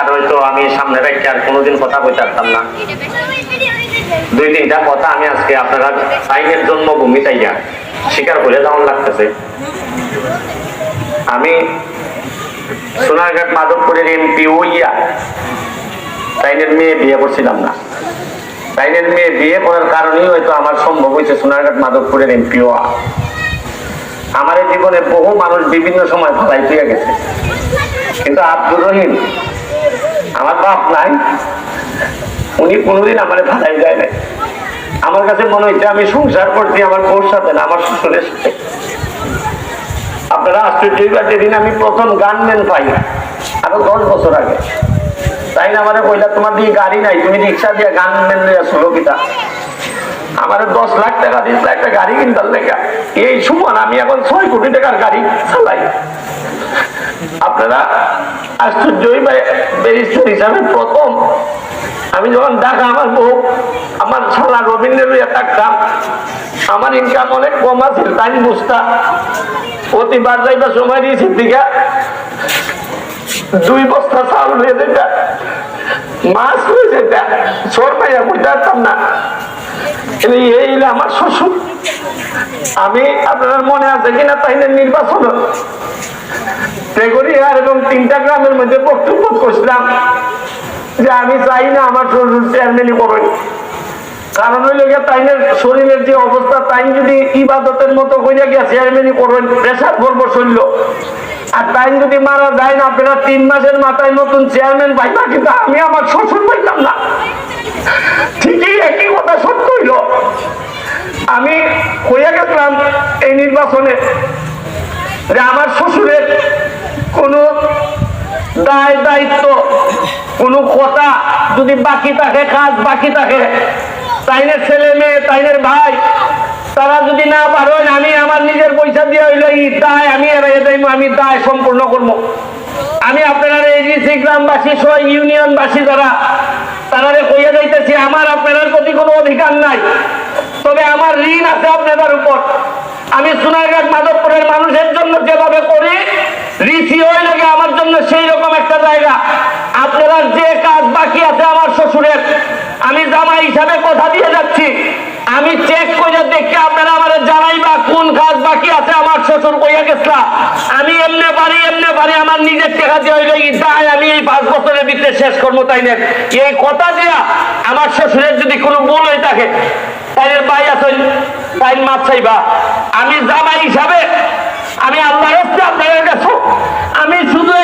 আর হয়তো আমি সামনে রেখে আর কোনোদিন কথা না। দুই তিনটা কথা আমি আজকে আপনারা সাইনের স্বীকার করে লাগতেছে। আমি সোনারঘাট মাধবপুরের এমপি তাইনের মেয়ে বিয়ে করছিলাম না। তাইনের মেয়ে বিয়ে করার কারণেই হয়তো আমার সম্ভব হয়েছে সোনারঘাট মাধবপুরের এমপি আমার জীবনে বহু মানুষ বিভিন্ন সময় পেয়ে গেছে। কিন্তু আব্দুর রহিম, আমার বাপ নাই, উনি কোনোদিন আমার ভালাই যায় নাই। আমার কাছে মনে হচ্ছে আমি সংসার করছি, আমার বউর সাথে না, আমার শ্বশুরের সাথে। আপনারা আশ্চর্য হইবার যেদিন আমি প্রথম গানম্যান পাই, আরও দশ বছর আগে। তাই না, আমার কইলা, তোমার দিয়ে গাড়ি নাই, তুমি রিক্সা দিয়ে গানম্যান নিয়ে আসলো কিতা? আমার দশ লাখ টাকা দিয়েছিল, একটা গাড়ি কিনতাম লেখা এই সুমন, আমি এখন ছয় কোটি টাকার গাড়ি চালাই। আপনারা আশ্চর্যই ব্যারিস্টার হিসাবে প্রথম। আমি যখন ঢাকা আমার বউ, আমার শালা রবীন্দ্রের একটা আমার ইনকাম অনেক কম আছে, তাই বুঝতা। প্রতিবার যাইবার সময় দিয়েছি দিঘা। দুই বস্তা চাউল হয়ে যেটা। মাছ হয়ে যেটা। সর পাইয়া বুঝতে পারতাম না। আমার শ্বশুর। আমি আপনার মনে আছে কিনা তাই নির্বাচন? এবং তিনটা গ্রামের মধ্যে বক্তব্য করছিলাম যে আমি চাই না আমার শ্বশুর চেয়ারম্যানই করবেন কারণ হইল তাইনের শরীরের যে অবস্থা, তাই যদি ইবাদতের মতো হইয়া গিয়া চেয়ারম্যানই করবেন প্রেশার করব শরীর। আর তাই যদি মারা যায় না, আপনারা তিন মাসের মাথায় নতুন চেয়ারম্যান পাইবা, কিন্তু আমি আমার শ্বশুর পাইতাম না। ঠিকই একই আমি হইয়া গেছিলাম এই নির্বাচনে আমার শ্বশুরের কোনো দায় দায়িত্ব, কোনো কথা যদি বাকি থাকে, কাজ বাকি থাকে তাইনের ছেলে মেয়ে, তাইনের ভাই, তারা যদি না পারেন আমি আমার নিজের পয়সা দিয়ে হইল ই দায় আমি এড়াইয়ে যাইব আমি দায় সম্পূর্ণ করব আমি আপনারা এই যে গ্রামবাসী সহ ইউনিয়নবাসী যারা তারা কইয়া যাইতেছি, আমার আপনার প্রতি কোনো অধিকার নাই। ঋণ আছে আপনাদের উপর। আমি সোনারঘাট মাধবপুরের মানুষের জন্য যেভাবে করি, ঋষি হয়ে লাগে আমার জন্য সেই রকম একটা জায়গা। আপনারা যে কাজ বাকি আছে আমার শ্বশুরের, আমি জামাই হিসাবে কথা দিয়ে যাচ্ছি। আমি চেক করে দেখে আপনারা আমার জানাইবা কোন কাজ বাকি আছে আমার শ্বশুর কইয়া গেছলা আমি এমনি পারি এমনি পারি, আমার নিজের টাকা দিয়ে হইলে তাই আমি এই পাঁচ বছরের ভিতরে শেষ করব তাই না? এই কথা দিয়া আমার শ্বশুরের যদি কোনো ভুল হয়ে থাকে তাইনের ভাই আছেন তাই মাছ চাইবা। আমি জামাই হিসাবে, আমি আল্লাহ আপনাদের কাছে আমি শুধু